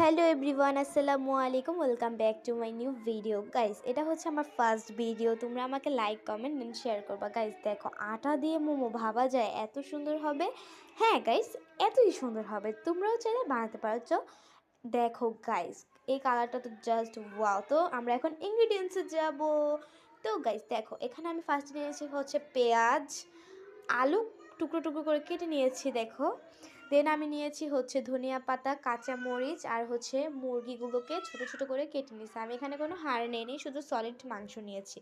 Hello everyone, আসসালামু আলাইকুম। Welcome back to my new video. Guys, এটা হচ্ছে আমার ফার্স্ট ভিডিও। তোমরা আমাকে লাইক, কমেন্ট এন্ড শেয়ার করবা। গাইস, দেখো, আটা দিয়ে মোমো ভাবা যায়, এত সুন্দর হবে। হ্যাঁ গাইস, এতই সুন্দর হবে। তোমরাও চাইলে বানাতে পারো। চো, দেখো, গাইস, এই কালারটা তো জাস্ট ওয়াও তো, আমরা এখন ইনগ্রিডিয়েন্টসে যাব। তো, গাইস, দেখো, এখানে আমি ফার্স্ট নিয়েছি হচ্ছে পেঁয়াজ, আলু টুকরো টুকরো করে কেটে নিয়েছি, দেখো। দেন আমি নিয়েছি হচ্ছে ধনিয়া পাতা, কাঁচা মরিচ আর হচ্ছে মুরগিগুলোকে ছোট ছোট করে কেটে নিয়েছি। আমি এখানে কোনো হাড় নেইনি, শুধু সলিড মাংস নিয়েছি।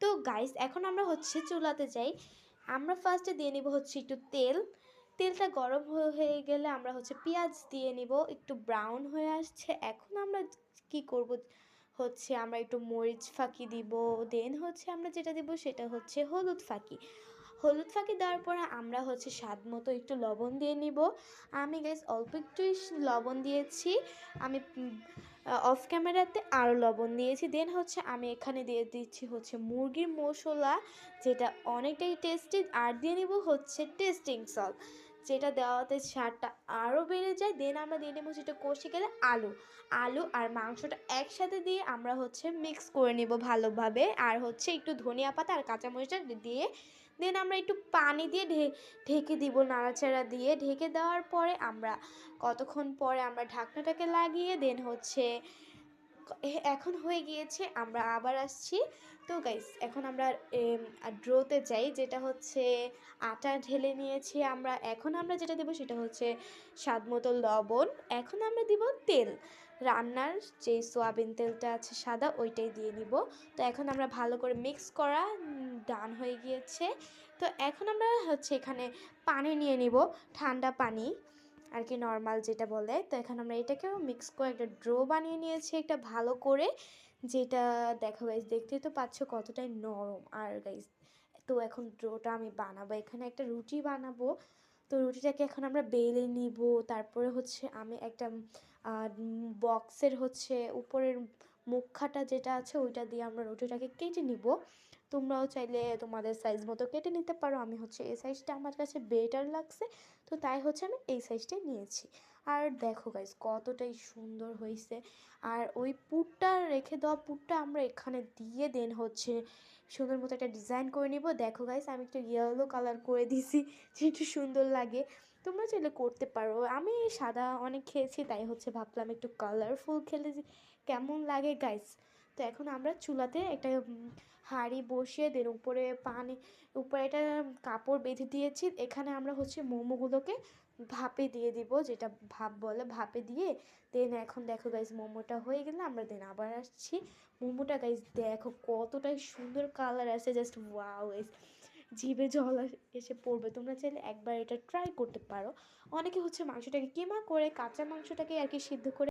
তো গাইস এখন আমরা হচ্ছে চুলাতে যাই। আমরা ফার্স্টে দিয়ে নিব হচ্ছে একটু তেল। তেলটা গরম হয়ে গেলে আমরা হচ্ছে পেঁয়াজ দিয়ে নিব। একটু ব্রাউন হয়ে আসছে। এখন আমরা কি করব? হচ্ছে আমরা একটু মরিচ ফাঁকি দিব। দেন হচ্ছে আমরা যেটা দিব সেটা হচ্ছে হলুদ ফাঁকি। হলুদ ফাঁকি দেওয়ার পরে আমরা হচ্ছে স্বাদ মতো একটু লবণ দিয়ে নিব। আমি গ্যাস অল্প একটুই লবণ দিয়েছি। আমি অফ ক্যামেরাতে আরও লবণ দিয়েছি। দেন হচ্ছে আমি এখানে দিয়ে দিচ্ছি হচ্ছে মুরগির মশলা, যেটা অনেকটাই টেস্টি আর দিয়ে নিব হচ্ছে টেস্টিং সল্ট যেটা দেওয়াতে স্বাদটা আরও বেড়ে যায়। দেন আমরা দিয়ে নেব যেটা কষে গেলে আলু। আলু আর মাংসটা একসাথে দিয়ে আমরা হচ্ছে মিক্স করে নেব ভালোভাবে। আর হচ্ছে একটু ধনিয়া পাতা আর কাঁচামরিচটা দিয়ে দেন আমরা একটু পানি দিয়ে ঢেকে দিব, নাড়াচাড়া দিয়ে। ঢেকে দেওয়ার পরে আমরা, কতক্ষণ পরে আমরা ঢাকনাটাকে লাগিয়ে, দেন হচ্ছে এখন হয়ে গিয়েছে, আমরা আবার আসছি। তো গাইস এখন আমরা ড্রোতে যাই, যেটা হচ্ছে আটা ঢেলে নিয়েছি আমরা। এখন আমরা যেটা দেবো সেটা হচ্ছে স্বাদ মতো লবণ। এখন আমরা দিব তেল। রান্নার যে সোয়াবিন তেলটা আছে সাদা, ওইটাই দিয়ে নিব। তো এখন আমরা ভালো করে মিক্স করা ডান হয়ে গিয়েছে। তো এখন আমরা হচ্ছে এখানে পানি নিয়ে নিব, ঠান্ডা পানি। আর কি নর্মাল যেটা বলে। তো এখন আমরা এটাকেও মিক্স করে একটা ড্রো বানিয়ে নিয়েছি একটা ভালো করে, যেটা দেখো গাইজ দেখতেই তো পাচ্ছ কতটাই নরম। আর গাইজ তো এখন ড্রোটা আমি বানাবো। এখানে একটা রুটি বানাবো। তো রুটিটাকে এখন আমরা বেলে নিব। তারপরে হচ্ছে আমি একটা বক্সের হচ্ছে উপরের মুখাটা যেটা আছে ওইটা দিয়ে আমরা রুটিটাকে কেটে নিব। তোমরাও চাইলে তোমাদের সাইজ মতো কেটে নিতে পারো। আমি হচ্ছে এই সাইজটা আমার কাছে বেটার লাগছে। তো তাই হচ্ছে আমি এই সাইজটাই নিয়েছি। আর দেখো গাইজ কতটাই সুন্দর হয়েছে। আর ওই পুরটা রেখে দেওয়া পুরটা আমরা এখানে দিয়ে দেন হচ্ছে সুন্দর মতো একটা ডিজাইন করে নিব। দেখো গাইজ আমি একটু ইয়েলো কালার করে দিছি, যে সুন্দর লাগে। তোমরা চাইলে করতে পারো। আমি সাদা অনেক খেয়েছি, তাই হচ্ছে ভাবলাম একটু কালারফুল খেলে কেমন লাগে গাইস তো এখন আমরা চুলাতে একটা হাঁড়ি বসিয়ে দেন, উপরে পানি, উপরে একটা কাপড় বেঁধে দিয়েছি। এখানে আমরা হচ্ছে মোমোগুলোকে ভাপে দিয়ে দিব, যেটা ভাপ বলে ভাপে দিয়ে। দেন এখন দেখো গাইজ মোমোটা হয়ে গেলে আমরা দেন আবার আসছি। মোমোটা গাইজ দেখো কতটাই সুন্দর কালার আছে জাস্ট ওয়াও গাইজ জিভে জল এসে পড়বে। তোমরা চাইলে একবার এটা ট্রাই করতে পারো। অনেকে হচ্ছে মাংসটাকে কিমা করে কাঁচা মাংসটাকে আর কি সিদ্ধ করে